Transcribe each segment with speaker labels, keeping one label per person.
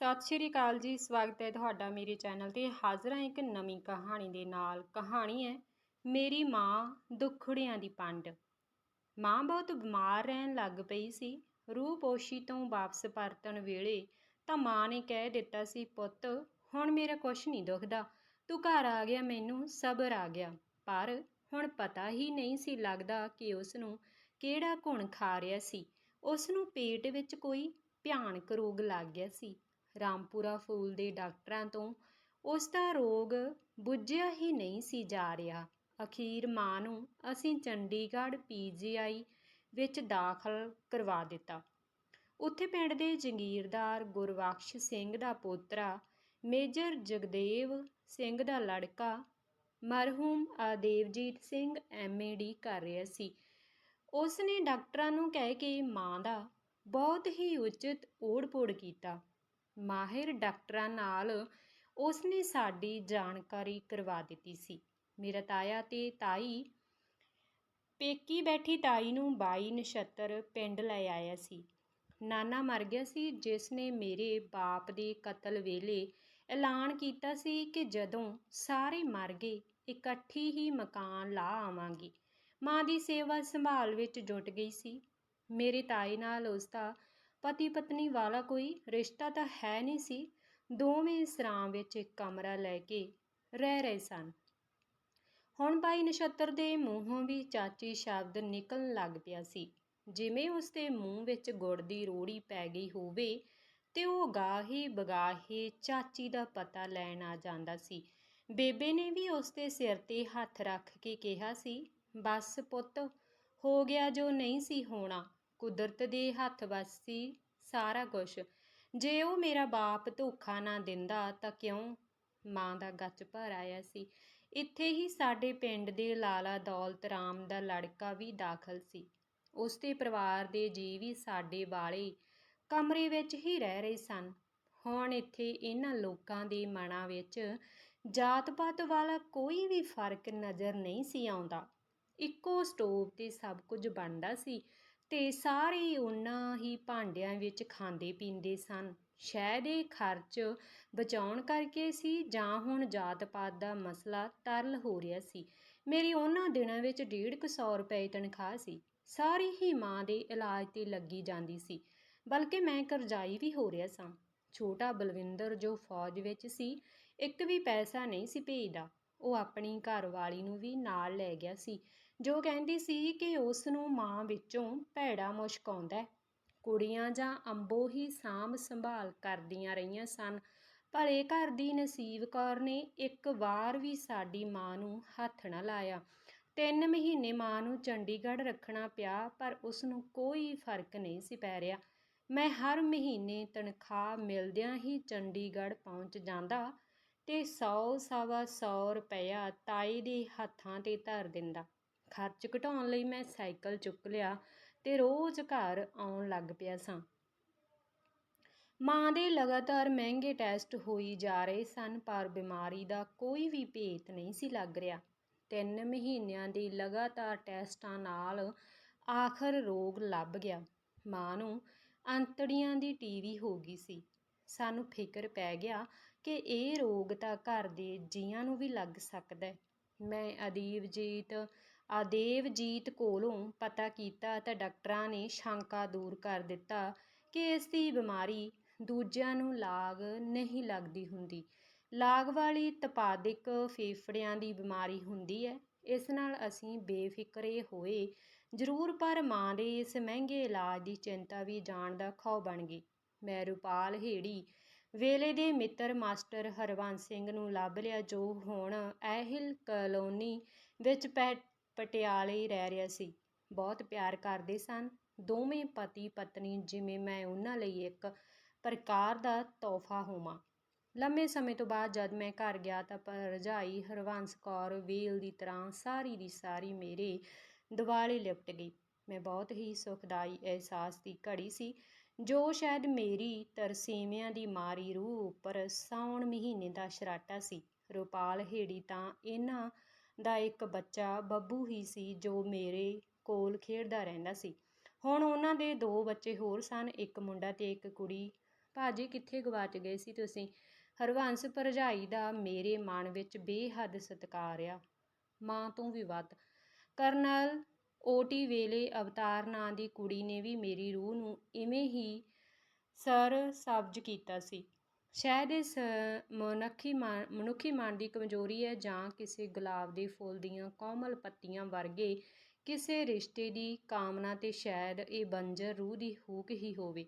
Speaker 1: ਸਤਿ ਸ਼੍ਰੀ ਅਕਾਲ ਜੀ, ਸਵਾਗਤ ਹੈ ਤੁਹਾਡਾ ਮੇਰੇ ਚੈਨਲ ਤੇ। ਹਾਜ਼ਰ ਹਾਂ ਇੱਕ ਨਵੀਂ ਕਹਾਣੀ ਦੇ ਨਾਲ। ਕਹਾਣੀ ਹੈ, ਮੇਰੀ ਮਾਂ ਦੁੱਖੜਿਆਂ ਦੀ ਪੰਡ। ਮਾਂ ਬਹੁਤ ਬਿਮਾਰ ਰਹਿਣ ਲੱਗ ਪਈ ਸੀ। ਰੂਹ ਪੋਸ਼ੀ ਤੋਂ ਵਾਪਸ ਪਰਤਣ ਵੇਲੇ ਤਾਂ ਮਾਂ ਨੇ ਕਹਿ ਦਿੱਤਾ ਸੀ, ਪੁੱਤ, ਹੁਣ ਮੇਰਾ ਕੁਛ ਨਹੀਂ ਦੁਖਦਾ। ਤੂੰ ਘਰ ਆ ਗਿਆ, ਮੈਨੂੰ ਸਬਰ ਆ ਗਿਆ। ਪਰ ਹੁਣ ਪਤਾ ਹੀ ਨਹੀਂ ਸੀ ਲੱਗਦਾ ਕਿ ਉਸ ਨੂੰ ਕਿਹੜਾ ਘੁਣ ਖਾ ਰਿਹਾ ਸੀ। ਉਸ ਨੂੰ ਪੇਟ ਵਿੱਚ ਕੋਈ ਭਿਆਨਕ ਰੋਗ ਲੱਗ ਗਿਆ ਸੀ। ਰਾਮਪੁਰਾ ਫੂਲ ਦੇ ਡਾਕਟਰਾਂ ਤੋਂ, ਉਸ ਦਾ ਰੋਗ ਬੁੱਝਿਆ ਹੀ ਨਹੀਂ ਸੀ ਜਾ ਰਿਹਾ। ਅਖੀਰ ਮਾਂ ਨੂੰ ਅਸੀਂ ਚੰਡੀਗੜ੍ਹ ਪੀਜੀਆਈ ਵਿੱਚ ਦਾਖਲ ਕਰਵਾ ਦਿੱਤਾ। ਉੱਥੇ ਪਿੰਡ ਦੇ ਜਗੀਰਦਾਰ ਗੁਰਬਖਸ਼ ਸਿੰਘ ਦਾ ਪੋਤਰਾ, ਮੇਜਰ ਜਗਦੇਵ ਸਿੰਘ ਦਾ ਲੜਕਾ, ਮਰਹੂਮ ਆਦੇਵਜੀਤ ਸਿੰਘ ਐਮਏਡੀ ਕਰ ਰਿਹਾ ਸੀ। ਉਸ ਨੇ ਡਾਕਟਰਾਂ ਨੂੰ ਕਹਿ ਕੇ ਮਾਂ ਦਾ ਬਹੁਤ ਹੀ ਉਚਿਤ ਓੜ-ਪੋੜ ਕੀਤਾ। ਮਾਹਿਰ ਡਾਕਟਰਾਂ ਨਾਲ ਉਸ ਨੇ ਸਾਡੀ ਜਾਣਕਾਰੀ ਕਰਵਾ ਦਿੱਤੀ ਸੀ। ਮੇਰਾ ਤਾਇਆ ਤੇ ਤਾਈ ਪੇਕੀ ਬੈਠੀ ਤਾਈ ਨੂੰ 22 ਨਛੱਤਰ ਪਿੰਡ ਲੈ ਆਇਆ ਸੀ। ਨਾਨਾ ਮਰ ਗਿਆ ਸੀ, ਜਿਸ ਨੇ ਮੇਰੇ ਬਾਪ ਦੇ ਕਤਲ ਵੇਲੇ ਐਲਾਨ ਕੀਤਾ ਸੀ ਕਿ ਜਦੋਂ ਸਾਰੇ ਮਰ ਗਏ, ਇਕੱਠੀ ਹੀ ਮਕਾਨ ਲਾ ਆਵਾਂਗੀ। ਮਾਂ ਦੀ ਸੇਵਾ ਸੰਭਾਲ ਵਿੱਚ ਜੁਟ ਗਈ ਸੀ। ਮੇਰੇ ਤਾਏ ਨਾਲ ਉਸ ਦਾ ਪਤੀ ਪਤਨੀ ਵਾਲਾ ਕੋਈ ਰਿਸ਼ਤਾ ਤਾਂ ਹੈ ਨਹੀਂ ਸੀ। ਦੋਵੇਂ ਸਰਾਂ ਵਿੱਚ ਇੱਕ ਕਮਰਾ ਲੈ ਕੇ ਰਹਿ ਰਹੇ ਸਨ। ਹੁਣ ਬਾਈ ਨਛੱਤਰ ਦੇ ਮੂੰਹੋਂ ਵੀ ਚਾਚੀ ਸ਼ਬਦ ਨਿਕਲਣ ਲੱਗ ਪਿਆ ਸੀ। ਜਿਵੇਂ ਉਸ ਦੇ ਮੂੰਹ ਵਿੱਚ ਗੁੜ ਦੀ ਰੋੜੀ ਪੈ ਗਈ ਹੋਵੇ ਤੇ ਉਹ ਗਾਹੀ ਬਗਾਹੇ ਚਾਚੀ ਦਾ ਪਤਾ ਲੈਣ ਆ ਜਾਂਦਾ ਸੀ। ਬੇਬੇ ਨੇ ਵੀ ਉਸ ਦੇ ਸਿਰ ਤੇ ਹੱਥ ਰੱਖ ਕੇ ਕਿਹਾ ਸੀ, ਬਸ ਪੁੱਤ, ਹੋ ਗਿਆ ਜੋ ਨਹੀਂ ਸੀ ਹੋਣਾ। ਕੁਦਰਤ ਦੇ ਹੱਥ ਵੱਸ ਸੀ ਸਾਰਾ ਕੁਝ ਜੇ ਉਹ ਮੇਰਾ ਬਾਪ ਧੋਖਾ ਨਾ ਦਿੰਦਾ ਤਾਂ ਕਿਉਂ ਮਾਂ ਦਾ ਗੱਚ ਭਰ ਆਇਆ ਸੀ? ਇੱਥੇ ਹੀ ਸਾਡੇ ਪਿੰਡ ਦੇ ਲਾਲਾ ਦੌਲਤ ਰਾਮ ਦਾ ਲੜਕਾ ਵੀ ਦਾਖਲ ਸੀ। ਉਸ ਦੇ ਪਰਿਵਾਰ ਦੇ ਜੀ ਵੀ ਸਾਡੇ ਵਾਲੇ ਕਮਰੇ ਵਿੱਚ ਹੀ ਰਹਿ ਰਹੇ ਸਨ। ਹੁਣ ਇੱਥੇ ਇਹਨਾਂ ਲੋਕਾਂ ਦੇ ਮਨਾਂ ਵਿੱਚ ਜਾਤ-ਪਾਤ ਵਾਲਾ ਕੋਈ ਵੀ ਫ਼ਰਕ ਨਜ਼ਰ ਨਹੀਂ ਸੀ ਆਉਂਦਾ। ਇੱਕੋ ਸਟੋਵ ਤੇ ਸਭ ਕੁਝ ਬਣਦਾ ਸੀ। ਤੇ ਸਾਰੇ ਉਹਨਾਂ ਹੀ ਭਾਂਡਿਆਂ ਵਿੱਚ ਖਾਂਦੇ ਪੀਂਦੇ ਸਨ। ਸ਼ਹਿਦ ਇਹ ਖਰਚ ਬਚਾਉਣ ਕਰਕੇ ਸੀ ਜਾਂ ਹੁਣ ਜਾਤ-ਪਾਤ ਦਾ ਮਸਲਾ ਤਰਲ ਹੋ ਰਿਹਾ ਸੀ। ਮੇਰੀ ਉਹਨਾਂ ਦਿਨਾਂ ਵਿੱਚ 150 ਰੁਪਏ ਤਨਖਾਹ ਸੀ। ਸਾਰੀ ਹੀ ਮਾਂ ਦੇ ਇਲਾਜ ਤੇ ਲੱਗੀ ਜਾਂਦੀ ਸੀ, ਬਲਕਿ ਮੈਂ ਕਰਜ਼ਾਈ ਵੀ ਹੋ ਰਿਹਾ ਸਾਂ। ਛੋਟਾ ਬਲਵਿੰਦਰ ਜੋ ਫੌਜ ਵਿੱਚ ਸੀ, ਇੱਕ ਵੀ ਪੈਸਾ ਨਹੀਂ ਸੀ ਭੇਜਦਾ। ਉਹ ਆਪਣੀ ਘਰਵਾਲੀ ਨੂੰ ਵੀ ਨਾਲ ਲੈ ਗਿਆ ਸੀ। ਜੋ ਕਹਿੰਦੀ ਸੀ ਕਿ ਉਸ ਨੂੰ ਮਾਂ ਵਿੱਚੋਂ ਭੈੜਾ ਮੁਸ਼ਕ ਆਉਂਦਾ ਕੁੜੀਆਂ ਜਾਂ ਅੰਬੋ ਹੀ ਸਾਂਭ ਸੰਭਾਲ ਕਰਦੀਆਂ ਰਹੀਆਂ ਸਨ ਭਲੇ ਘਰ ਦੀ ਨਸੀਬ ਕੌਰ ਨੇ ਇੱਕ ਵਾਰ ਵੀ ਸਾਡੀ ਮਾਂ ਨੂੰ ਹੱਥ ਨਾ ਲਾਇਆ। ਤਿੰਨ ਮਹੀਨੇ ਮਾਂ ਨੂੰ ਚੰਡੀਗੜ੍ਹ ਰੱਖਣਾ ਪਿਆ, ਪਰ ਉਸ ਨੂੰ ਕੋਈ ਫ਼ਰਕ ਨਹੀਂ ਸੀ ਪੈ ਰਿਹਾ। ਮੈਂ ਹਰ ਮਹੀਨੇ ਤਨਖਾਹ ਮਿਲਦਿਆਂ ਹੀ ਚੰਡੀਗੜ੍ਹ ਪਹੁੰਚ ਜਾਂਦਾ ਤੇ 100 ਸਵਾ 100 ਰੁਪਇਆ ਤਾਈ ਦੇ ਹੱਥਾਂ ਤੇ ਧਰ ਦਿੰਦਾ। ਖਰਚ ਘਟਾਉਣ ਲਈ ਮੈਂ ਸਾਈਕਲ ਚੁੱਕ ਲਿਆ ਤੇ ਰੋਜ਼ ਘਰ ਆਉਣ ਲੱਗ ਪਿਆ ਸਾਂ। ਮਾਂ ਦੇ ਲਗਾਤਾਰ ਮਹਿੰਗੇ ਟੈਸਟ ਹੋਈ ਜਾ ਰਹੇ ਸਨ, ਪਰ ਬਿਮਾਰੀ ਦਾ ਕੋਈ ਵੀ ਭੇਤ ਨਹੀਂ ਸੀ ਲੱਗ ਰਿਹਾ। ਤਿੰਨ ਮਹੀਨਿਆਂ ਦੇ ਲਗਾਤਾਰ ਟੈਸਟਾਂ ਨਾਲ ਆਖਰ ਰੋਗ ਲੱਭ ਗਿਆ। ਮਾਂ ਨੂੰ ਅੰਤੜੀਆਂ ਦੀ ਟੀਵੀ ਹੋ ਗਈ ਸੀ। ਸਾਨੂੰ ਫਿਕਰ ਪੈ ਗਿਆ ਕਿ ਇਹ ਰੋਗ ਤਾਂ ਘਰ ਦੇ ਜੀਆਂ ਨੂੰ ਵੀ ਲੱਗ ਸਕਦਾ ਮੈਂ ਅਦੀਵਜੀਤ ਆਦੇਵਜੀਤ ਕੋਲੋਂ ਪਤਾ ਕੀਤਾ ਤਾਂ ਡਾਕਟਰਾਂ ਨੇ ਸ਼ੰਕਾ ਦੂਰ ਕਰ ਦਿੱਤਾ ਕਿ ਇਸ ਦੀ ਬਿਮਾਰੀ ਦੂਜਿਆਂ ਨੂੰ ਲਾਗ ਨਹੀਂ ਲੱਗਦੀ ਹੁੰਦੀ। ਲਾਗ ਵਾਲੀ ਤਪਾਦਿਕ ਫੇਫੜਿਆਂ ਦੀ ਬਿਮਾਰੀ ਹੁੰਦੀ ਹੈ। ਇਸ ਨਾਲ ਅਸੀਂ ਬੇਫਿਕਰੇ ਹੋਏ। ਜ਼ਰੂਰ, ਪਰ ਮਾਂ ਦੇ ਇਸ ਮਹਿੰਗੇ ਇਲਾਜ ਦੀ ਚਿੰਤਾ ਵੀ ਜਾਣ ਦਾ ਖੌ ਬਣ ਗਈ। ਮੈਂ ਰੂਪਾਲ ਹੇੜੀ, ਵੇਲੇ ਦੇ ਮਿੱਤਰ ਮਾਸਟਰ ਹਰਵੰਸ ਸਿੰਘ ਨੂੰ ਲੱਭ ਲਿਆ ਜੋ ਹੁਣ ਐਹਿਲ ਕਲੋਨੀ ਵਿੱਚ ਪਟਿਆਲੇ ਰਹਿ ਰਿਹਾ ਸੀ। ਬਹੁਤ ਪਿਆਰ ਕਰਦੇ ਸਨ। ਦੋਵੇਂ ਪਤੀ ਪਤਨੀ ਜਿਵੇਂ ਮੈਂ ਉਹਨਾਂ ਲਈ ਇੱਕ ਪ੍ਰਕਾਰ ਦਾ ਤੋਹਫਾ ਹੋਵਾਂ। ਲੰਮੇ ਸਮੇਂ ਤੋਂ ਬਾਅਦ ਜਦ ਮੈਂ ਘਰ ਗਿਆ ਤਾਂ ਭਰਜਾਈ ਹਰਵੰਸ ਕੌਰ ਵੇਲ ਦੀ ਤਰ੍ਹਾਂ ਸਾਰੀ ਦੀ ਸਾਰੀ ਮੇਰੇ ਦਿਵਾਲੇ ਲਿਪਟ ਗਈ। ਮੈਂ ਬਹੁਤ ਹੀ ਸੁਖਦਾਈ ਅਹਿਸਾਸ ਦੀ ਘੜੀ ਸੀ, ਜੋ ਸ਼ਾਇਦ ਮੇਰੀ ਤਰਸੀਮਿਆਂ ਦੀ ਮਾਰੀ ਰੂਹ ਉੱਪਰ ਸਾਉਣ ਮਹੀਨੇ ਦਾ ਸ਼ਰਾਟਾ ਸੀ। ਰੂਪਾਲ ਹੇੜੀ ਤਾਂ ਇਹਨਾਂ ਦਾ ਇੱਕ ਬੱਚਾ ਬੱਬੂ ਹੀ ਸੀ ਜੋ ਮੇਰੇ ਕੋਲ ਖੇਡਦਾ ਰਹਿੰਦਾ ਸੀ। ਹੁਣ ਉਹਨਾਂ ਦੇ ਦੋ ਬੱਚੇ ਹੋਰ ਸਨ, ਇੱਕ ਮੁੰਡਾ ਤੇ ਇੱਕ ਕੁੜੀ। ਭਾਜੀ, ਕਿੱਥੇ ਗਵਾਚ ਗਏ ਸੀ ਤੁਸੀਂ ਹਰਵੰਸ ਭਰਜਾਈ ਦਾ ਮੇਰੇ ਮਨ ਵਿੱਚ ਬੇਹੱਦ ਸਤਿਕਾਰ ਆ। ਮਾਂ, ਤੋਂ ਵੀ ਵੱਧ ਕਰਨਲ ਓਟੀ ਵੇਲੇ ਅਵਤਾਰ ਨਾਂ ਦੀ ਕੁੜੀ ਨੇ ਵੀ ਮੇਰੀ ਰੂਹ ਨੂੰ ਇਵੇਂ ਹੀ ਸਰ ਸਬਜ਼ ਕੀਤਾ ਸੀ। ਸ਼ਾਇਦ ਇਸ ਮਨੁੱਖੀ ਮਨ ਮਨੁੱਖੀ ਮਨ ਦੀ ਕਮਜ਼ੋਰੀ ਹੈ ਜਾਂ ਕਿਸੇ ਗੁਲਾਬ ਦੇ ਫੁੱਲ ਦੀਆਂ ਕੋਮਲ ਪੱਤੀਆਂ ਵਰਗੇ ਕਿਸੇ ਰਿਸ਼ਤੇ ਦੀ ਕਾਮਨਾ ਤੇ ਸ਼ਾਇਦ ਇਹ ਬੰਜਰ ਰੂਹ ਦੀ ਹੂਕ ਹੀ ਹੋਵੇ।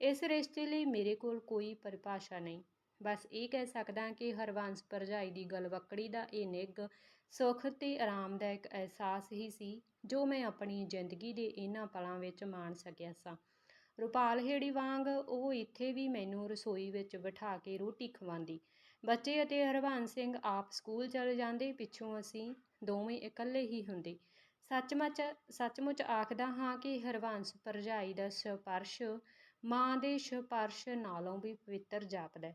Speaker 1: ਇਸ ਰਿਸ਼ਤੇ ਲਈ ਮੇਰੇ ਕੋਲ ਕੋਈ ਪਰਿਭਾਸ਼ਾ ਨਹੀਂ। ਬਸ ਇਹ ਕਹਿ ਸਕਦਾ ਕਿ ਹਰਵੰਸ ਭਰਜਾਈ ਦੀ ਗਲਵੱਕੜੀ ਦਾ ਇਹ ਨਿੱਘ, ਸੁੱਖ ਤੇ ਆਰਾਮਦਾਇਕ ਅਹਿਸਾਸ ਹੀ ਸੀ ਜੋ ਮੈਂ ਆਪਣੀ ਜ਼ਿੰਦਗੀ ਦੇ ਇਹਨਾਂ ਪਲਾਂ ਵਿੱਚ ਮਾਣ ਸਕਿਆ ਸਾਂ। ਰੁਪਾਲ ਹੇੜੀ ਵਾਂਗ ਉਹ ਇੱਥੇ ਵੀ ਮੈਨੂੰ ਰਸੋਈ ਵਿੱਚ ਬਿਠਾ ਕੇ ਰੋਟੀ ਖਵਾਉਂਦੀ। ਬੱਚੇ ਅਤੇ ਹਰਵੰਸ ਸਿੰਘ ਆਪ ਸਕੂਲ ਚਲੇ ਜਾਂਦੇ, ਪਿੱਛੋਂ ਅਸੀਂ ਦੋਵੇਂ ਇਕੱਲੇ ਹੀ ਹੁੰਦੇ। ਸੱਚਮੁੱਚ ਸੱਚਮੁੱਚ ਆਖਦਾ ਹਾਂ ਕਿ ਹਰਵੰਸ ਭਰਜਾਈ ਦਾ ਸਪਰਸ਼ ਮਾਂ ਦੇ ਸਪਰਸ਼ ਨਾਲੋਂ ਵੀ ਪਵਿੱਤਰ ਜਾਪਦਾ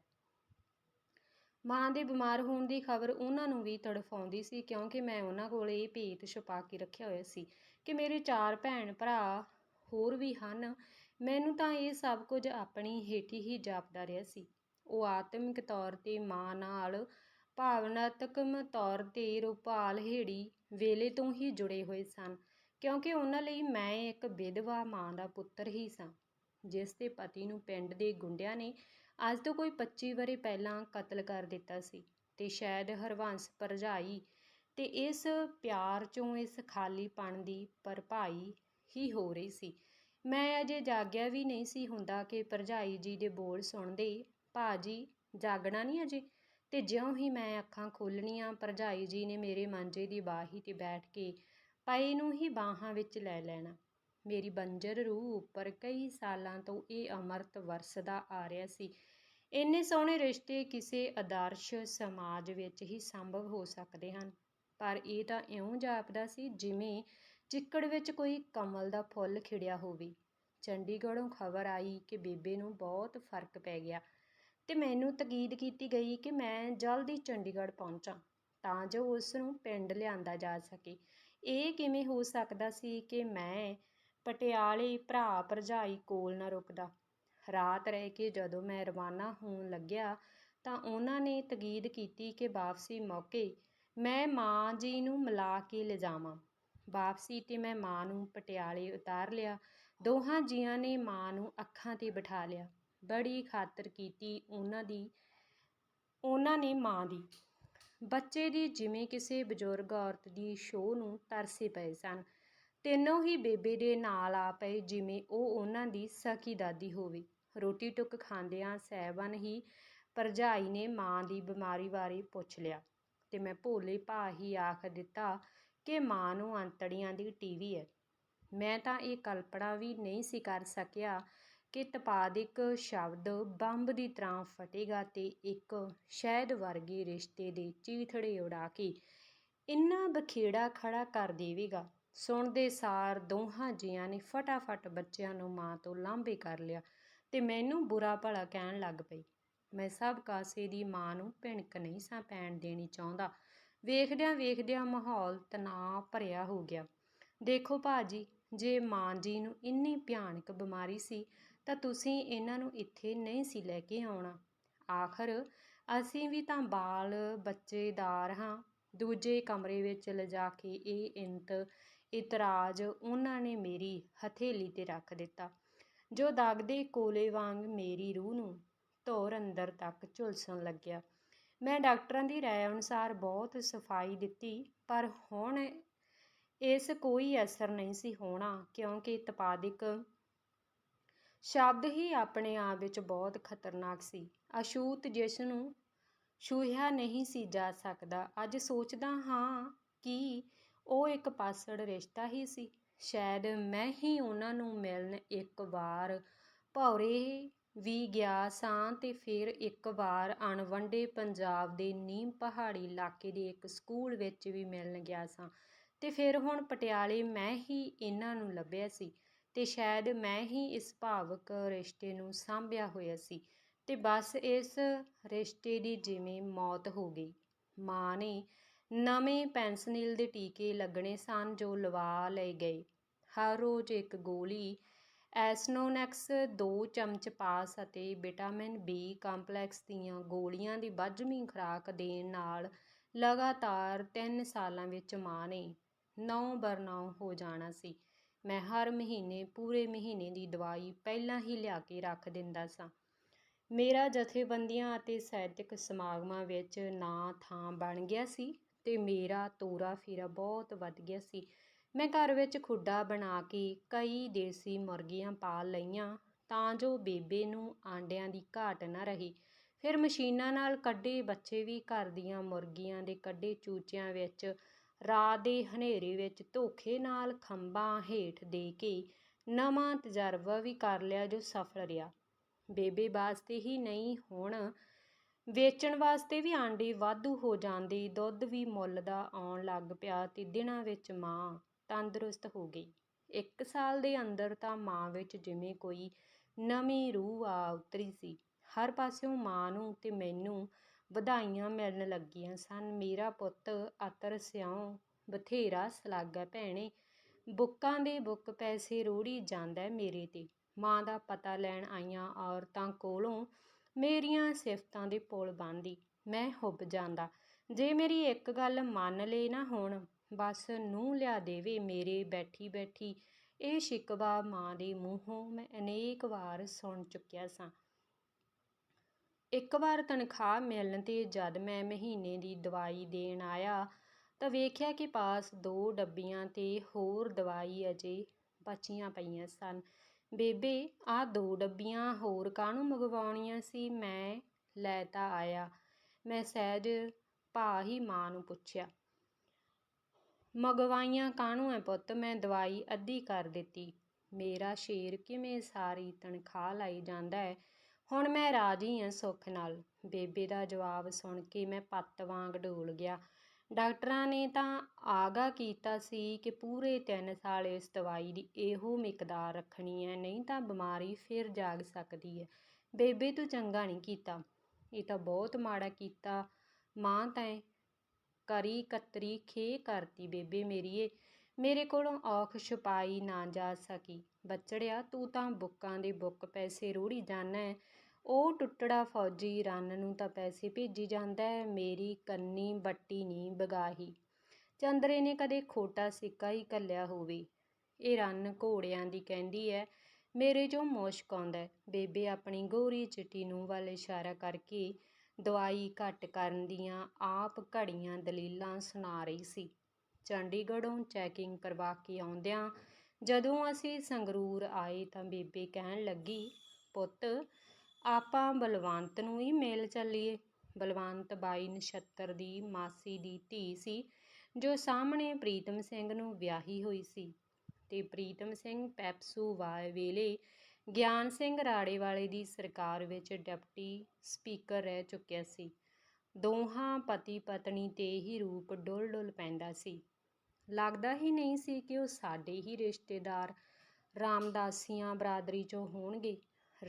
Speaker 1: ਮਾਂ ਦੇ ਬਿਮਾਰ ਹੋਣ ਦੀ ਖਬਰ ਉਹਨਾਂ ਨੂੰ ਵੀ ਤੜਫਾਉਂਦੀ ਸੀ ਕਿਉਂਕਿ ਮੈਂ ਉਹਨਾਂ ਕੋਲ ਇਹ ਭੇਤ ਛੁਪਾ ਕੇ ਰੱਖਿਆ ਹੋਇਆ ਸੀ ਕਿ ਮੇਰੇ ਚਾਰ ਭੈਣ ਭਰਾ ਹੋਰ ਵੀ ਹਨ ਮੈਨੂੰ ਤਾਂ ਇਹ ਸਭ ਕੁਝ ਆਪਣੀ ਹੇਠੀ ਹੀ ਜਾਪਦਾ ਰਿਹਾ ਸੀ। ਉਹ ਆਤਮਿਕ ਤੌਰ ਤੇ ਮਾਂ ਨਾਲ ਭਾਵਨਾਤਮਕ ਤੌਰ ਤੇ ਰੂਪਾਲ ਹੇੜੀ ਵੇਲੇ ਤੋਂ ਹੀ ਜੁੜੇ ਹੋਏ ਸਨ, ਕਿਉਂਕਿ ਉਹਨਾਂ ਲਈ ਮੈਂ ਇੱਕ ਵਿਧਵਾ ਮਾਂ ਦਾ ਪੁੱਤਰ ਹੀ ਸਾਂ, ਜਿਸ ਦੇ ਪਤੀ ਨੂੰ ਪਿੰਡ ਦੇ ਗੁੰਡਿਆਂ ਨੇ ਅੱਜ ਤੋਂ ਕੋਈ 25 ਵਰੇ ਪਹਿਲਾਂ ਕਤਲ ਕਰ ਦਿੱਤਾ ਸੀ ਤੇ ਸ਼ਾਇਦ ਹਰਵੰਸ ਭਰਜਾਈ ਤੇ ਇਸ ਪਿਆਰ ਚੋਂ ਇਸ ਖਾਲੀਪਣ ਦੀ ਭਰਪਾਈ ਹੀ ਹੋ ਰਹੀ ਸੀ। ਮੈਂ ਅਜੇ ਜਾਗਿਆ ਵੀ ਨਹੀਂ ਸੀ ਹੁੰਦਾ ਕਿ ਭਰਜਾਈ ਜੀ ਦੇ ਬੋਲ ਸੁਣਦੇ ਭਾਜੀ ਜਾਗਣਾ ਨਹੀਂ ਅਜੇ? ਤੇ ਜਿਉਂ ਹੀ ਮੈਂ ਅੱਖਾਂ ਖੋਲਣੀਆਂ ਭਰਜਾਈ ਜੀ ਨੇ ਮੇਰੇ ਮਾਂਜੇ ਦੀ ਬਾਹੀ ਤੇ ਬੈਠ ਕੇ ਪਏ ਨੂੰ ਹੀ ਬਾਹਾਂ ਵਿੱਚ ਲੈ ਲੈਣਾ। ਮੇਰੀ ਬੰਜਰ ਰੂਹ ਉੱਪਰ ਕਈ ਸਾਲਾਂ ਤੋਂ ਇਹ ਅਮਰਤ ਵਰਸਦਾ ਆ ਰਿਹਾ ਸੀ। ਇੰਨੇ ਸੋਹਣੇ ਰਿਸ਼ਤੇ ਕਿਸੇ ਆਦਰਸ਼ ਸਮਾਜ ਵਿੱਚ ਹੀ ਸੰਭਵ ਹੋ ਸਕਦੇ ਹਨ। ਪਰ ਇਹ ਤਾਂ ਇਉਂ ਜਾਪਦਾ ਸੀ ਜਿਵੇਂ ਚਿੱਕੜ ਵਿੱਚ ਕੋਈ ਕਮਲ ਦਾ ਫੁੱਲ ਖਿੜਿਆ ਹੋਵੇ। ਚੰਡੀਗੜ੍ਹੋਂ ਖਬਰ ਆਈ ਕਿ ਬੇਬੇ ਨੂੰ ਬਹੁਤ ਫ਼ਰਕ ਪੈ ਗਿਆ ਤੇ ਮੈਨੂੰ ਤਕੀਦ ਕੀਤੀ ਗਈ ਕਿ ਮੈਂ ਜਲਦੀ ਚੰਡੀਗੜ੍ਹ ਪਹੁੰਚਾਂ ਤਾਂ ਜੋ ਉਸ ਨੂੰ ਪਿੰਡ ਲਿਆਂਦਾ ਜਾ ਸਕੇ। ਇਹ ਕਿਵੇਂ ਹੋ ਸਕਦਾ ਸੀ ਕਿ ਮੈਂ ਪਟਿਆਲੇ ਭਰਾ ਭਰਜਾਈ ਕੋਲ ਨਾ ਰੁਕਦਾ? ਰਾਤ ਰਹਿ ਕੇ ਜਦੋਂ ਮੈਂ ਰਵਾਨਾ ਹੋਣ ਲੱਗਿਆ ਤਾਂ ਉਹਨਾਂ ਨੇ ਤਕੀਦ ਕੀਤੀ ਕਿ ਵਾਪਸੀ ਮੌਕੇ ਮੈਂ ਮਾਂ ਜੀ ਨੂੰ ਮਿਲਾ ਕੇ ਲਿਜਾਵਾਂ। ਵਾਪਸੀ ਤੇ ਮੈਂ ਮਾਂ ਨੂੰ ਪਟਿਆਲੇ ਉਤਾਰ ਲਿਆ। ਦੋਹਾਂ ਜੀਆਂ ਨੇ ਮਾਂ ਨੂੰ ਅੱਖਾਂ ਤੇ ਬਿਠਾ ਲਿਆ। ਬੜੀ ਖਾਤਰ ਕੀਤੀ ਉਹਨਾਂ ਦੀ, ਉਹਨਾਂ ਨੇ ਮਾਂ ਦੀ। ਬੱਚੇ ਦੀ ਜਿਵੇਂ ਕਿਸੇ ਬਜ਼ੁਰਗ ਔਰਤ ਦੀ ਸ਼ੋਅ ਨੂੰ ਤਰਸੇ ਪਏ ਸਨ। ਤਿੰਨੋਂ ਹੀ ਬੇਬੇ ਦੇ ਨਾਲ ਆ ਪਏ ਜਿਵੇਂ ਉਹ ਉਹਨਾਂ ਦੀ ਸਕੀ ਦਾਦੀ ਹੋਵੇ। ਰੋਟੀ ਟੁੱਕ ਖਾਂਦਿਆਂ ਸਹਿਬਨ ਹੀ ਭਰਜਾਈ ਨੇ ਮਾਂ ਦੀ ਬਿਮਾਰੀ ਬਾਰੇ ਪੁੱਛ ਲਿਆ। ਤੇ ਮੈਂ ਭੋਲੇ ਭਾ ਹੀ ਆਖ ਦਿੱਤਾ ਕਿ ਮਾਂ ਨੂੰ ਅੰਤੜੀਆਂ ਦੀ ਟੀਵੀ ਹੈ। ਮੈਂ ਤਾਂ ਇਹ ਕਲਪਨਾ ਵੀ ਨਹੀਂ ਸੀ ਕਰ ਸਕਿਆ ਕਿ ਤਪਾਦਿਕ ਸ਼ਬਦ ਬੰਬ ਦੀ ਤਰ੍ਹਾਂ ਫਟੇਗਾ ਤੇ ਇੱਕ ਸ਼ਹਿਦ ਵਰਗੇ ਰਿਸ਼ਤੇ ਦੇ ਚੀਥੜੇ ਉਡਾ ਕੇ ਇੰਨਾ ਬਖੇੜਾ ਖੜਾ ਕਰ ਦੇਵੇਗਾ। ਸੁਣਦੇ ਸਾਰ ਦੋਹਾਂ ਜੀਆਂ ਨੇ ਫਟਾਫਟ ਬੱਚਿਆਂ ਨੂੰ ਮਾਂ ਤੋਂ ਲਾਂਭੇ ਕਰ ਲਿਆ ਤੇ ਮੈਨੂੰ ਬੁਰਾ ਭਲਾ ਕਹਿਣ ਲੱਗ ਪਈ। ਮੈਂ ਸਭ ਕਾਸੇ ਦੀ ਮਾਂ ਨੂੰ ਭਿਣਕ ਨਹੀਂ ਸਾਂ ਪੈਣ ਦੇਣੀ ਚਾਹੁੰਦਾ। ਵੇਖਦਿਆਂ ਵੇਖਦਿਆਂ ਮਾਹੌਲ ਤਣਾਅ ਭਰਿਆ ਹੋ ਗਿਆ। ਦੇਖੋ ਭਾਜੀ ਜੇ ਮਾਂ ਜੀ ਨੂੰ ਇੰਨੀ ਭਿਆਨਕ ਬਿਮਾਰੀ ਸੀ, ਤਾਂ ਤੁਸੀਂ ਇਹਨਾਂ ਨੂੰ ਇੱਥੇ ਨਹੀਂ ਸੀ ਲੈ ਕੇ ਆਉਣਾ। ਆਖਰ, ਅਸੀਂ ਵੀ ਤਾਂ ਬਾਲ ਬੱਚੇਦਾਰ ਹਾਂ। ਦੂਜੇ ਕਮਰੇ ਵਿੱਚ ਲਿਜਾ ਕੇ ਇਹ ਇੰਤ, ਇਤਰਾਜ਼ ਉਹਨਾਂ ਨੇ ਮੇਰੀ ਹਥੇਲੀ ਤੇ ਰੱਖ ਦਿੱਤਾ, ਜੋ ਦਾਗਦੇ ਕੋਲੇ ਵਾਂਗ ਮੇਰੀ ਰੂਹ ਨੂੰ ਧੌਰ ਅੰਦਰ ਤੱਕ ਝੁਲਸਣ ਲੱਗਿਆ। ਮੈਂ ਡਾਕਟਰਾਂ ਦੀ ਰਾਏ ਅਨੁਸਾਰ ਬਹੁਤ ਸਫ਼ਾਈ ਦਿੱਤੀ, ਪਰ ਹੁਣ ਇਸ ਕੋਈ ਅਸਰ ਨਹੀਂ ਸੀ ਹੋਣਾ, ਕਿਉਂਕਿ ਤਪਾਦਿਕ ਸ਼ਬਦ ਹੀ ਆਪਣੇ ਆਪ ਵਿੱਚ ਬਹੁਤ ਖਤਰਨਾਕ ਸੀ। ਅਸ਼ੂਤ ਜਿਸ ਨੂੰ ਛੂਹਿਆ ਨਹੀਂ ਸੀ ਜਾ ਸਕਦਾ। ਅੱਜ ਸੋਚਦਾ ਹਾਂ ਕਿ ਉਹ ਇੱਕ ਪਾਸੜ ਰਿਸ਼ਤਾ ਹੀ ਸੀ। ਸ਼ਾਇਦ ਮੈਂ ਹੀ ਉਹਨਾਂ ਨੂੰ ਮਿਲਣ ਇੱਕ ਵਾਰ ਭੌਰੇ ਵੀ ਗਿਆ ਸਾਂ ਤੇ ਫਿਰ ਇੱਕ ਵਾਰ ਅਣਵੰਡੇ ਪੰਜਾਬ ਦੇ ਨੀਮ ਪਹਾੜੀ ਇਲਾਕੇ ਦੇ ਇੱਕ ਸਕੂਲ ਵਿੱਚ ਵੀ ਮਿਲਣ ਗਿਆ ਸਾਂ। ਤੇ ਫਿਰ ਹੁਣ ਪਟਿਆਲੇ ਮੈਂ ਹੀ ਇਹਨਾਂ ਨੂੰ ਲੱਭਿਆ ਸੀ ਤੇ ਸ਼ਾਇਦ ਮੈਂ ਹੀ ਇਸ ਭਾਵਕ ਰਿਸ਼ਤੇ ਨੂੰ ਸਾਂਭਿਆ ਹੋਇਆ ਸੀ। ਤੇ ਬਸ ਇਸ ਰਿਸ਼ਤੇ ਦੀ ਜਿਵੇਂ ਮੌਤ ਹੋ ਗਈ। ਮਾਂ ਨੇ ਨਵੇਂ ਪੈਨਸਨਿਲ ਦੇ ਟੀਕੇ ਲੱਗਣੇ ਸਨ ਜੋ ਲਵਾ ਲਏ ਗਏ। ਹਰ ਰੋਜ਼ ਇੱਕ ਗੋਲੀ ਐਸਨੋਨੈਕਸ ਦੋ ਚਮਚ ਪਾਸ ਅਤੇ ਵਿਟਾਮਿਨ ਬੀ ਕੰਪਲੈਕਸ ਦੀਆਂ ਗੋਲੀਆਂ ਦੀ ਵੱਜਵੀਂ ਖੁਰਾਕ ਦੇਣ ਨਾਲ ਲਗਾਤਾਰ ਤਿੰਨ ਸਾਲਾਂ ਵਿੱਚ ਮਾਂ ਨੇ ਨੌ ਬਰਨੌ ਹੋ ਜਾਣਾ ਸੀ। ਮੈਂ ਹਰ ਮਹੀਨੇ, ਪੂਰੇ ਮਹੀਨੇ ਦੀ ਦਵਾਈ ਪਹਿਲਾਂ ਹੀ ਲਿਆ ਕੇ ਰੱਖ ਦਿੰਦਾ ਸਾਂ। ਮੇਰਾ ਜਥੇਬੰਦੀਆਂ ਅਤੇ ਸਾਹਿਤਕ ਸਮਾਗਮਾਂ ਵਿੱਚ ਨਾਂ ਥਾਂ ਬਣ ਗਿਆ ਸੀ ਤੇ ਮੇਰਾ ਤੋਰਾ ਫੇਰਾ ਬਹੁਤ ਵੱਧ ਗਿਆ ਸੀ। ਮੈਂ ਘਰ ਵਿੱਚ ਖੁੱਡਾ ਬਣਾ ਕੇ ਕਈ ਦੇਸੀ ਮੁਰਗੀਆਂ ਪਾਲ ਲਈਆਂ ਤਾਂ ਜੋ ਬੇਬੇ ਨੂੰ ਆਂਡਿਆਂ ਦੀ ਘਾਟ ਨਾ ਰਹੀ। ਫਿਰ ਮਸ਼ੀਨਾਂ ਨਾਲ ਕੱਢੇ ਬੱਚੇ ਵੀ ਘਰ ਦੀਆਂ ਮੁਰਗੀਆਂ ਦੇ ਕੱਢੇ ਚੂਚਿਆਂ ਵਿੱਚ ਰਾਤ ਦੇ ਹਨੇਰੇ ਵਿੱਚ ਧੋਖੇ ਨਾਲ ਖੰਭਾਂ ਹੇਠ ਦੇ ਕੇ ਨਵਾਂ ਤਜਰਬਾ ਵੀ ਕਰ ਲਿਆ ਜੋ ਸਫਲ ਰਿਹਾ। ਬੇਬੇ ਵਾਸਤੇ ਹੀ ਨਹੀਂ, ਹੁਣ ਵੇਚਣ ਵਾਸਤੇ ਵੀ ਆਂਡੇ ਵਾਧੂ ਹੋ ਜਾਂਦੇ, ਦੁੱਧ ਵੀ ਮੁੱਲ ਦਾ ਆਉਣ ਲੱਗ ਪਿਆ ਤੇ ਦਿਨਾਂ ਵਿੱਚ ਮਾਂ ਤੰਦਰੁਸਤ ਹੋ ਗਈ। ਇੱਕ ਸਾਲ ਦੇ ਅੰਦਰ ਤਾਂ ਮਾਂ ਵਿੱਚ ਜਿਵੇਂ ਕੋਈ ਨਵੀਂ ਰੂਹ ਆ ਉਤਰੀ ਸੀ। ਹਰ ਪਾਸਿਓਂ ਮਾਂ ਨੂੰ ਤੇ ਮੈਨੂੰ ਵਧਾਈਆਂ ਮਿਲਣ ਲੱਗੀਆਂ ਸਨ। ਮੇਰਾ ਪੁੱਤ ਅਤਰ ਸਿਉਂ ਬਥੇਰਾ ਸਲਾਗਾ ਭੈਣੇ, ਬੁੱਕਾਂ ਦੇ ਬੁੱਕ ਪੈਸੇ ਰੋੜੀ ਜਾਂਦਾ ਮੇਰੇ ਤੇ। ਮਾਂ ਦਾ ਪਤਾ ਲੈਣ ਆਈਆਂ ਔਰਤਾਂ ਕੋਲੋਂ ਮੇਰੀਆਂ ਸਿਫਤਾਂ ਦੇ ਪੁਲ ਬੰਦੀ ਮੈਂ ਹੁੱਬ ਜਾਂਦਾ, ਜੇ ਮੇਰੀ ਇੱਕ ਗੱਲ ਮੰਨ ਲੇ ਨਾ ਹੁਣ ਬਸ ਨੂੰ ਲਿਆ ਦੇਵੇ ਮੇਰੇ ਬੈਠੀ ਬੈਠੀ। ਇਹ ਸ਼ਿਕਵਾ ਮਾਂ ਦੇ ਮੂੰਹੋਂ ਮੈਂ ਅਨੇਕ ਵਾਰ ਸੁਣ ਚੁੱਕਿਆ ਸਾਂ। ਇੱਕ ਵਾਰ ਤਨਖਾਹ ਮਿਲਣ ਤੇ ਜਦ ਮੈਂ ਮਹੀਨੇ ਦੀ ਦਵਾਈ ਦੇਣ ਆਇਆ ਤਾਂ ਵੇਖਿਆ ਕਿ ਪਾਸ ਦੋ ਡੱਬੀਆਂ ਤੇ ਹੋਰ ਦਵਾਈ ਅਜੇ ਬਚੀਆਂ ਪਈਆਂ ਸਨ। ਬੇਬੇ, ਆਹ ਦੋ ਡੱਬੀਆਂ ਹੋਰ ਕਾਹਨੂੰ ਮੰਗਵਾਉਣੀਆਂ ਸੀ? ਮੈਂ ਲੈ ਤਾਂ ਆਇਆ। ਮੈਂ ਸਹਿਜ ਭਾ ਹੀ ਮਾਂ ਨੂੰ ਪੁੱਛਿਆ। ਮੰਗਵਾਈਆਂ ਕਾਹਨੂੰ ਹੈ ਪੁੱਤ? ਮੈਂ ਦਵਾਈ ਅੱਧੀ ਕਰ ਦਿੱਤੀ। ਮੇਰਾ ਸ਼ੇਰ ਕਿਵੇਂ ਸਾਰੀ ਤਨਖਾਹ ਲਾਈ ਜਾਂਦਾ ਹੈ ਹੁਣ ਮੈਂ ਰਾਜੀ ਹਾਂ ਸੁੱਖ ਨਾਲ। ਬੇਬੇ ਦਾ ਜਵਾਬ ਸੁਣ ਕੇ ਮੈਂ ਪੱਤ ਵਾਂਗ ਡੋਲ ਗਿਆ। ਡਾਕਟਰਾਂ ਨੇ ਤਾਂ ਆਗਾ ਕੀਤਾ ਸੀ ਕਿ ਪੂਰੇ 3 ਸਾਲ ਇਸ ਦਵਾਈ ਦੀ ਇਹੋ ਮਿਕਦਾਰ ਰੱਖਣੀ ਹੈ ਨਹੀਂ ਤਾਂ ਬਿਮਾਰੀ ਫਿਰ ਜਾਗ ਸਕਦੀ ਹੈ ਬੇਬੇ ਤੂੰ ਚੰਗਾ ਨਹੀਂ ਕੀਤਾ। ਇਹ ਤਾਂ ਬਹੁਤ ਮਾੜਾ ਕੀਤਾ। ਮਾਂ ਤੈਂ ਕਰੀ ਕਤਰੀ ਖੇ ਕਰਤੀ ਬੇਬੇ ਮੇਰੀਏ ਮੇਰੇ ਕੋਲੋਂ ਔਖ ਛੁਪਾਈ ਨਾ ਜਾ ਸਕੀ। ਬੱਚੜਿਆ, ਤੂੰ ਤਾਂ ਬੁੱਕਾਂ ਦੇ ਬੁੱਕ ਪੈਸੇ ਰੋੜੀ ਜਾਣਾ ਉਹ ਟੁੱਟੜਾ ਫੌਜੀ ਰੰਨ ਨੂੰ ਤਾਂ ਪੈਸੇ ਭੇਜੀ ਜਾਂਦਾ ਹੈ। ਮੇਰੀ ਕੰਨੀ ਬੱਟੀ ਨਹੀਂ ਬਗਾਹੀ। ਚੰਦਰੇ ਨੇ ਕਦੇ ਖੋਟਾ ਸਿੱਕਾ ਹੀ ਕੱਲਿਆ ਹੋਵੇ। ਇਹ ਰੰਨ ਘੋੜਿਆਂ ਦੀ ਕਹਿੰਦੀ ਹੈ। ਮੇਰੇ ਚੋਂ ਮੁਸ਼ਕ ਆਉਂਦਾ ਬੇਬੇ ਆਪਣੀ ਗੋਰੀ ਚਿੱਟੀ ਨੂੰ ਵੱਲ ਇਸ਼ਾਰਾ ਕਰਕੇ ਦਵਾਈ ਘੱਟ ਕਰਨ ਦੀਆਂ ਆਪ ਘੜੀਆਂ ਦਲੀਲਾਂ ਸੁਣਾ ਰਹੀ ਸੀ। ਚੰਡੀਗੜ੍ਹੋਂ ਚੈਕਿੰਗ ਕਰਵਾ ਕੇ ਆਉਂਦਿਆਂ ਜਦੋਂ ਅਸੀਂ ਸੰਗਰੂਰ ਆਏ ਤਾਂ ਬੇਬੇ ਕਹਿਣ ਲੱਗੀ, ਪੁੱਤ, ਆਪਾਂ ਬਲਵੰਤ ਨੂੰ ਹੀ ਮੇਲ ਚੱਲੀਏ। ਬਲਵੰਤ ਬਾਈ ਨਛੱਤਰ ਦੀ ਮਾਸੀ ਦੀ ਧੀ ਸੀ, ਜੋ ਸਾਹਮਣੇ ਪ੍ਰੀਤਮ ਸਿੰਘ ਨੂੰ ਵਿਆਹੀ ਹੋਈ ਸੀ। ਤੇ ਪ੍ਰੀਤਮ ਸਿੰਘ ਪੈਪਸੂ ਵਾਏ ਵੇਲੇ ਗਿਆਨ ਸਿੰਘ ਰਾੜੇ ਵਾਲੇ ਦੀ ਸਰਕਾਰ ਵਿੱਚ ਡਿਪਟੀ ਸਪੀਕਰ ਰਹਿ ਚੁੱਕਿਆ ਸੀ। ਦੋਹਾਂ ਪਤੀ ਪਤਨੀ ਤੇ ਹੀ ਰੂਪ ਡੁੱਲ ਡੁੱਲ ਪੈਂਦਾ ਸੀ। ਲੱਗਦਾ ਹੀ ਨਹੀਂ ਸੀ ਕਿ ਉਹ ਸਾਡੇ ਹੀ ਰਿਸ਼ਤੇਦਾਰ ਰਾਮਦਾਸੀਆਂ ਬਰਾਦਰੀ ਚੋਂ ਹੋਣਗੇ।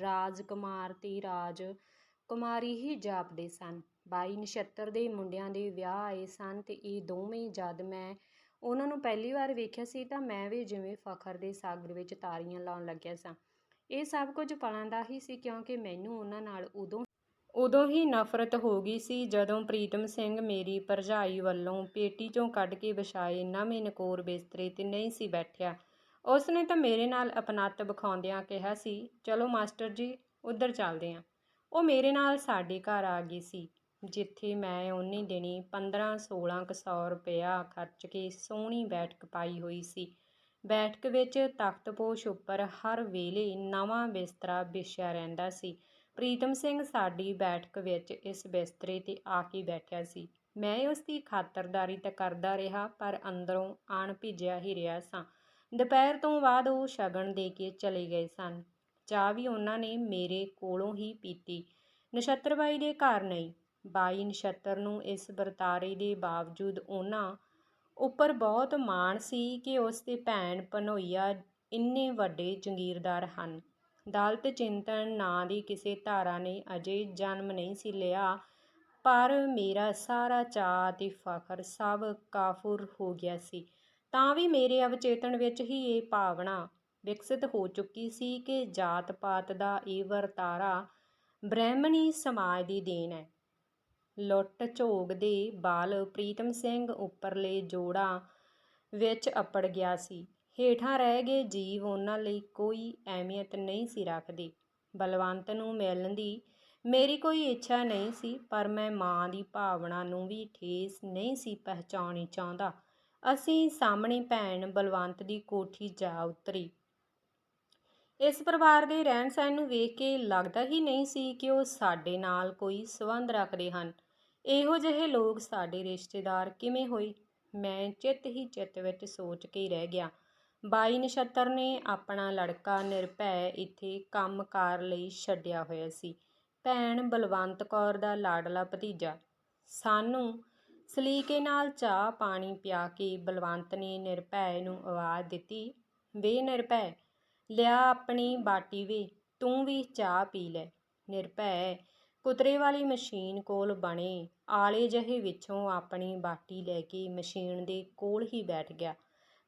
Speaker 1: ਰਾਜ ਕੁਮਾਰ ਤੇ ਰਾਜ ਕੁਮਾਰੀ ਹੀ ਜਾਪਦੇ ਸਨ। ਬਾਈ ਨਛੱਤਰ ਦੇ ਮੁੰਡਿਆਂ ਦੇ ਵਿਆਹ ਆਏ ਸਨ ਤੇ ਇਹ ਦੋਵੇਂ ਜਦ ਮੈਂ ਉਹਨਾਂ ਨੂੰ ਪਹਿਲੀ ਵਾਰ ਵੇਖਿਆ ਸੀ ਤਾਂ ਮੈਂ ਵੀ ਜਿਵੇਂ ਫਖਰ ਦੇ ਸਾਗਰ ਵਿੱਚ ਤਾਰੀਆਂ ਲਾਉਣ ਲੱਗਿਆ ਸਾਂ। ਇਹ ਸਭ ਕੁਝ ਪਲਾਂ ਦਾ ਹੀ ਸੀ ਕਿਉਂਕਿ ਮੈਨੂੰ ਉਹਨਾਂ ਨਾਲ ਉਦੋਂ ਉਦੋਂ ਹੀ ਨਫ਼ਰਤ ਹੋ ਗਈ ਸੀ ਜਦੋਂ ਪ੍ਰੀਤਮ ਸਿੰਘ ਮੇਰੀ ਭਰਜਾਈ ਵੱਲੋਂ ਪੇਟੀ ਚੋਂ ਕੱਢ ਕੇ ਵਿਛਾਏ ਨਵੇਂ ਨਕੋਰ ਬਿਸਤਰੇ ਤੇ ਨਹੀਂ ਸੀ ਬੈਠਿਆ। ਉਸ ਨੇ ਤਾਂ ਮੇਰੇ ਨਾਲ ਅਪਣੱਤ ਵਿਖਾਉਂਦਿਆਂ ਕਿਹਾ ਸੀ, ਚਲੋ ਮਾਸਟਰ ਜੀ, ਉੱਧਰ ਚੱਲਦੇ ਆਂ। ਉਹ ਮੇਰੇ ਨਾਲ ਸਾਡੇ ਘਰ ਆ ਗਈ ਸੀ, ਜਿੱਥੇ ਮੈਂ ਉਹਨੇ ਦਿਨੀ 15-16 ਕੁ ਸੌ ਰੁਪਇਆ ਖਰਚ ਕੇ ਸੋਹਣੀ ਬੈਠਕ ਪਾਈ ਹੋਈ ਸੀ। ਬੈਠਕ ਵਿੱਚ ਤਖਤਪੋਸ਼ ਉੱਪਰ ਹਰ ਵੇਲੇ ਨਵਾਂ ਬਿਸਤਰਾ ਵਿਛਿਆ ਰਹਿੰਦਾ ਸੀ। ਪ੍ਰੀਤਮ ਸਿੰਘ ਸਾਡੀ ਬੈਠਕ ਵਿੱਚ ਇਸ ਬਿਸਤਰੇ ਤੇ ਆ ਕੇ ਬੈਠਿਆ ਸੀ। ਮੈਂ ਉਸ ਦੀ ਖਾਤਰਦਾਰੀ ਤਾਂ ਕਰਦਾ ਰਿਹਾ, ਪਰ ਅੰਦਰੋਂ ਆਣ ਭਿੱਜਿਆ ਹੀ ਰਿਹਾ ਸਾਂ। ਦੁਪਹਿਰ ਤੋਂ ਬਾਅਦ ਉਹ ਸ਼ਗਨ ਦੇ ਕੇ ਚਲੇ ਗਏ ਸਨ। ਚਾਹ ਵੀ ਉਹਨਾਂ ਨੇ ਮੇਰੇ ਕੋਲੋਂ ਹੀ ਪੀਤੀ। ਨਛੱਤਰ ਬਾਈ ਦੇ ਘਰ ਨਹੀਂ। ਬਾਈ ਨਛੱਤਰ ਨੂੰ ਇਸ ਵਰਤਾਰੇ ਦੇ ਬਾਵਜੂਦ ਉਹਨਾਂ ਉੱਪਰ ਬਹੁਤ ਮਾਣ ਸੀ ਕਿ ਉਸ ਦੇ ਭੈਣ ਭਨੋਈਆ ਇੰਨੇ ਵੱਡੇ ਜਗੀਰਦਾਰ ਹਨ। ਦਲਤ ਚਿੰਤਨ ਨਾਂ ਦੀ ਕਿਸੇ ਧਾਰਾ ਨੇ ਅਜੇ ਜਨਮ ਨਹੀਂ ਸੀ ਲਿਆ, ਪਰ ਮੇਰਾ ਸਾਰਾ ਚਾਅ ਤੇ ਫਖਰ ਸਭ ਕਾਫੁਰ ਹੋ ਗਿਆ ਸੀ। ਤਾਂ ਵੀ ਮੇਰੇ ਅਵਚੇਤਨ ਵਿੱਚ ਹੀ ਇਹ ਭਾਵਨਾ ਵਿਕਸਿਤ ਹੋ ਚੁੱਕੀ ਸੀ ਕਿ ਜਾਤ-ਪਾਤ ਦਾ ਇਹ ਵਰਤਾਰਾ ਬ੍ਰਾਹਮਣੀ ਸਮਾਜ ਦੀ ਦੇਣ ਹੈ। ਲੁੱਟ ਝੋਗ ਦੇ ਬਾਲ ਪ੍ਰੀਤਮ ਸਿੰਘ ਉੱਪਰਲੇ ਜੋੜਾਂ ਵਿੱਚ ਅੱਪੜ ਗਿਆ ਸੀ। ਹੇਠਾਂ ਰਹਿ ਗਏ ਜੀਵ ਉਹਨਾਂ ਲਈ ਕੋਈ ਅਹਿਮੀਅਤ ਨਹੀਂ ਸੀ ਰੱਖਦੇ। ਬਲਵੰਤ ਨੂੰ ਮਿਲਣ ਦੀ ਮੇਰੀ ਕੋਈ ਇੱਛਾ ਨਹੀਂ ਸੀ, ਪਰ ਮੈਂ ਮਾਂ ਦੀ ਭਾਵਨਾ ਨੂੰ ਵੀ ਠੇਸ ਨਹੀਂ ਸੀ ਪਹੁੰਚਾਉਣੀ ਚਾਹੁੰਦਾ। ਅਸੀਂ ਸਾਹਮਣੀ ਭੈਣ ਬਲਵੰਤ ਦੀ ਕੋਠੀ ਜਾ ਉਤਰੀ। ਇਸ ਪਰਿਵਾਰ ਦੇ ਰਹਿਣ ਸਹਿਣ ਨੂੰ ਵੇਖ ਕੇ ਲੱਗਦਾ ਹੀ ਨਹੀਂ ਸੀ ਕਿ ਉਹ ਸਾਡੇ ਨਾਲ ਕੋਈ ਸੰਬੰਧ ਰੱਖਦੇ ਹਨ। ਇਹੋ ਜਿਹੇ ਲੋਕ ਸਾਡੇ ਰਿਸ਼ਤੇਦਾਰ ਕਿਵੇਂ ਹੋਏ? ਮੈਂ ਚਿੱਤ ਹੀ ਚਿੱਤ ਵਿੱਚ ਸੋਚ ਕੇ ਰਹਿ ਗਿਆ। ਬਾਈ ਨਛੱਤਰ ਨੇ ਆਪਣਾ ਲੜਕਾ ਨਿਰਭੈ ਇੱਥੇ ਕੰਮਕਾਰ ਲਈ ਛੱਡਿਆ ਹੋਇਆ ਸੀ। ਭੈਣ ਬਲਵੰਤ ਕੌਰ ਦਾ ਲਾਡਲਾ ਭਤੀਜਾ। ਸਾਨੂੰ ਸਲੀਕੇ ਨਾਲ ਚਾਹ ਪਾਣੀ ਪਿਆ ਕੇ ਬਲਵੰਤ ਨੇ ਨਿਰਭੈ ਨੂੰ ਆਵਾਜ਼ ਦਿੱਤੀ, ਵੇ ਨਿਰਭੈ ਲਿਆ ਆਪਣੀ ਬਾਟੀ ਵੇ, ਤੂੰ ਵੀ ਚਾਹ ਪੀ ਲੈ। ਨਿਰਭੈ, ਕੁਤਰੇ ਵਾਲੀ ਮਸ਼ੀਨ ਕੋਲ ਬਣੇ। ਆਲੇ ਜਹੇ ਵਿੱਚੋਂ ਆਪਣੀ ਬਾਟੀ ਲੈ ਕੇ ਮਸ਼ੀਨ ਦੇ ਕੋਲ ਹੀ ਬੈਠ ਗਿਆ।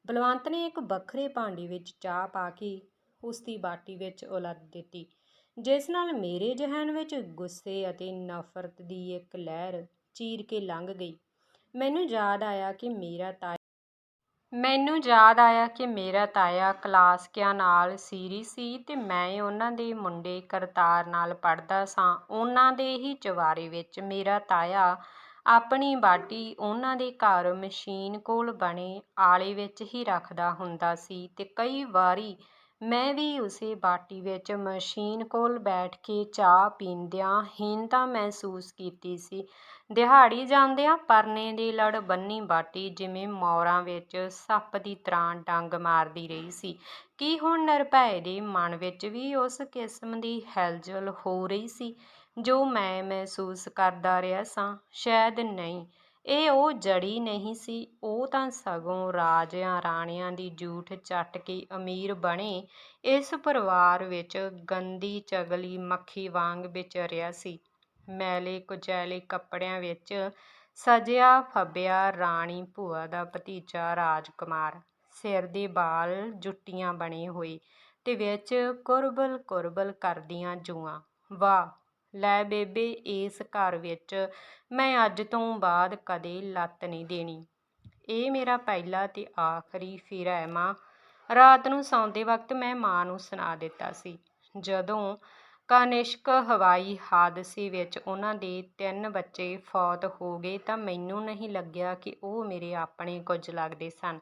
Speaker 1: ਬਲਵੰਤ ਨੇ ਇੱਕ ਵੱਖਰੇ ਭਾਂਡੇ ਵਿੱਚ ਚਾਹ ਪਾ ਕੇ ਉਸ ਦੀ ਬਾਟੀ ਵਿੱਚ ਉਲੱਦ ਦਿੱਤੀ, ਜਿਸ ਨਾਲ ਮੇਰੇ ਜ਼ਿਹਨ ਵਿੱਚ ਗੁੱਸੇ ਅਤੇ ਨਫ਼ਰਤ ਦੀ ਇੱਕ ਲਹਿਰ ਚੀਰ ਕੇ ਲੰਘ ਗਈ। ਮੈਨੂੰ ਯਾਦ ਆਇਆ ਕਿ ਮੇਰਾ ਤਾਇਆ ਮੈਨੂੰ ਯਾਦ ਆਇਆ ਕਿ ਮੇਰਾ ਤਾਇਆ ਕਲਾਸਕਿਆਂ ਨਾਲ ਸੀਰੀ ਸੀ ਅਤੇ ਮੈਂ ਉਹਨਾਂ ਦੇ ਮੁੰਡੇ ਕਰਤਾਰ ਨਾਲ ਪੜ੍ਹਦਾ ਸਾਂ। ਉਹਨਾਂ ਦੇ ਹੀ ਚਵਾਰੇ ਵਿੱਚ ਮੇਰਾ ਤਾਇਆ ਆਪਣੀ ਬਾਟੀ ਉਹਨਾਂ ਦੇ ਘਰ ਮਸ਼ੀਨ ਕੋਲ ਬਣੇ ਆਲੇ ਵਿੱਚ ਹੀ ਰੱਖਦਾ ਹੁੰਦਾ ਸੀ ਅਤੇ ਕਈ ਵਾਰੀ ਮੈਂ ਵੀ ਉਸੇ ਬਾਟੀ ਵਿੱਚ ਮਸ਼ੀਨ ਕੋਲ ਬੈਠ ਕੇ ਚਾਹ ਪੀਂਦਿਆਂ ਹੀਣਤਾ ਮਹਿਸੂਸ ਕੀਤੀ ਸੀ। ਦਿਹਾੜੀ ਜਾਂਦਿਆਂ ਪਰਨੇ ਦੀ ਲੜ ਬੰਨੀ ਬਾਟੀ ਜਿਵੇਂ ਮੋਰਾਂ ਵਿੱਚ ਸੱਪ ਦੀ ਤਰ੍ਹਾਂ ਡੰਗ ਮਾਰਦੀ ਰਹੀ ਸੀ। ਕੀ ਹੁਣ ਨਿਰਭੈ ਦੇ ਮਨ ਵਿੱਚ ਵੀ ਉਸ ਕਿਸਮ ਦੀ ਹਿਲਜੁਲ ਹੋ ਰਹੀ ਸੀ, ਜੋ ਮੈਂ ਮਹਿਸੂਸ ਕਰਦਾ ਰਿਹਾ ਸਾਂ? ਸ਼ਾਇਦ ਨਹੀਂ। ਇਹ ਉਹ ਜੜੀ ਨਹੀਂ ਸੀ। ਉਹ ਤਾਂ ਸਗੋਂ ਰਾਜਿਆਂ ਰਾਣੀਆਂ ਦੀ ਜੂਠ ਚੱਟ ਕੇ ਅਮੀਰ ਬਣੇ। ਇਸ ਪਰਿਵਾਰ ਵਿੱਚ ਗੰਦੀ ਚਗਲੀ ਮੱਖੀ ਵਾਂਗ ਵਿਚਰਿਆ ਸੀ। ਮੈਲੇ ਕੁਚੈਲੇ ਕੱਪੜਿਆਂ ਵਿੱਚ ਸਜਿਆ ਫੱਬਿਆ ਰਾਣੀ ਭੂਆ ਦਾ ਭਤੀਜਾ ਰਾਜਕੁਮਾਰ। ਸਿਰ ਦੇ ਬਾਲ ਜੁੱਟੀਆਂ ਬਣੇ ਹੋਏ ਤੇ ਵਿੱਚ ਕੁਰਬਲ ਕੁਰਬਲ ਕਰਦੀਆਂ ਜੂਆਂ। ਵਾਹ ਲੈ ਬੇਬੇ, ਇਸ ਘਰ ਵਿੱਚ ਮੈਂ ਅੱਜ ਤੋਂ ਬਾਅਦ ਕਦੇ ਲੱਤ ਨਹੀਂ ਦੇਣੀ। ਇਹ ਮੇਰਾ ਪਹਿਲਾ ਤੇ ਆਖਰੀ ਫੇਰਾ ਹੈ ਮਾਂ। ਰਾਤ ਨੂੰ ਸੌਂਦੇ ਵਕਤ ਮੈਂ ਮਾਂ ਨੂੰ ਸੁਣਾ ਦਿੱਤਾ ਸੀ। ਜਦੋਂ ਕਨਿਸ਼ਕ ਹਵਾਈ ਹਾਦਸੇ ਵਿੱਚ ਉਹਨਾਂ ਦੇ ਤਿੰਨ ਬੱਚੇ ਫੌਤ ਹੋ ਗਏ ਤਾਂ ਮੈਨੂੰ ਨਹੀਂ ਲੱਗਿਆ ਕਿ ਉਹ ਮੇਰੇ ਆਪਣੇ ਕੁਝ ਲੱਗਦੇ ਸਨ।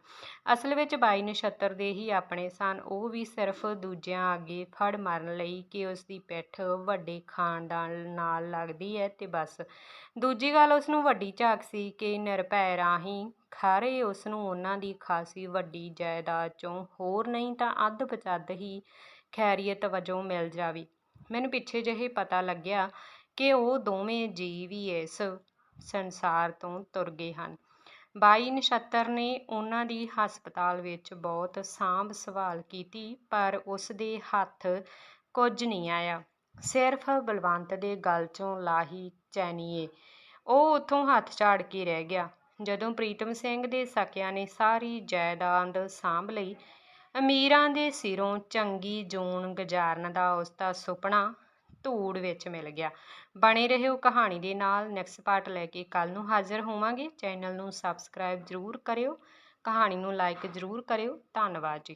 Speaker 1: ਅਸਲ ਵਿੱਚ ਬਾਈ ਨਛੱਤਰ ਦੇ ਹੀ ਆਪਣੇ ਸਨ। ਉਹ ਵੀ ਸਿਰਫ ਦੂਜਿਆਂ ਅੱਗੇ ਫੜ ਮਾਰਨ ਲਈ ਕਿ ਉਸ ਦੀ ਪਿੱਠ ਵੱਡੇ ਖਾਨਦਾਨ ਨਾਲ ਲੱਗਦੀ ਹੈ ਤੇ ਬਸ। ਦੂਜੀ ਗੱਲ ਉਸ ਨੂੰ ਵੱਡੀ ਝਾਕ ਸੀ ਕਿ ਨਿਰਭੈ ਰਾਹੀਂ ਖਰੇ ਉਸ ਨੂੰ ਉਹਨਾਂ ਦੀ ਖਾਸੀ ਵੱਡੀ ਜਾਇਦਾਦ ਚੋਂ ਹੋਰ ਨਹੀਂ ਤਾਂ ਅੱਧ ਪਚੱਧ ਹੀ ਖੈਰੀਅਤ ਵਜੋਂ ਮਿਲ ਜਾਵੇ। ਮੈਨੂੰ ਪਿੱਛੇ ਜਿਹੇ ਪਤਾ ਲੱਗਿਆ ਕਿ ਉਹ ਦੋਵੇਂ ਜੀਅ ਵੀ ਇਸ ਸੰਸਾਰ ਤੋਂ ਤੁਰ ਗਏ ਹਨ। ਬਾਈ ਨਛੱਤਰ ਨੇ ਉਹਨਾਂ ਦੀ ਹਸਪਤਾਲ ਵਿੱਚ ਬਹੁਤ ਸਾਂਭ ਸੰਭਾਲ ਕੀਤੀ, ਪਰ ਉਸ ਦੇ ਹੱਥ ਕੁਝ ਨਹੀਂ ਆਇਆ। ਸਿਰਫ ਬਲਵੰਤ ਦੇ ਗਲ 'ਚੋਂ ਲਾਹੀ ਚੈਨੀਏ, ਉਹ ਉੱਥੋਂ ਹੱਥ ਝਾੜ ਕੇ ਰਹਿ ਗਿਆ। ਜਦੋਂ ਪ੍ਰੀਤਮ ਸਿੰਘ ਦੇ ਸਕਿਆਂ ਨੇ ਸਾਰੀ ਜਾਇਦਾਦ ਸਾਂਭ ਲਈ ਅਮੀਰਾਂ ਦੇ ਸਿਰੋਂ ਚੰਗੀ ਜੂਨ ਗੁਜ਼ਾਰਨ ਦਾ ਉਸਦਾ ਸੁਪਨਾ ਧੂੜ ਵਿੱਚ ਮਿਲ ਗਿਆ। ਬਣੇ ਰਹਿਓ ਕਹਾਣੀ ਦੇ ਨਾਲ। ਨੈਕਸਟ ਪਾਰਟ ਲੈ ਕੇ ਕੱਲ ਨੂੰ ਹਾਜ਼ਰ ਹੋਵਾਂਗੇ। ਚੈਨਲ ਨੂੰ ਸਬਸਕ੍ਰਾਈਬ ਜ਼ਰੂਰ ਕਰਿਓ। ਕਹਾਣੀ ਨੂੰ ਲਾਈਕ ਜ਼ਰੂਰ ਕਰਿਓ। ਧੰਨਵਾਦ ਜੀ।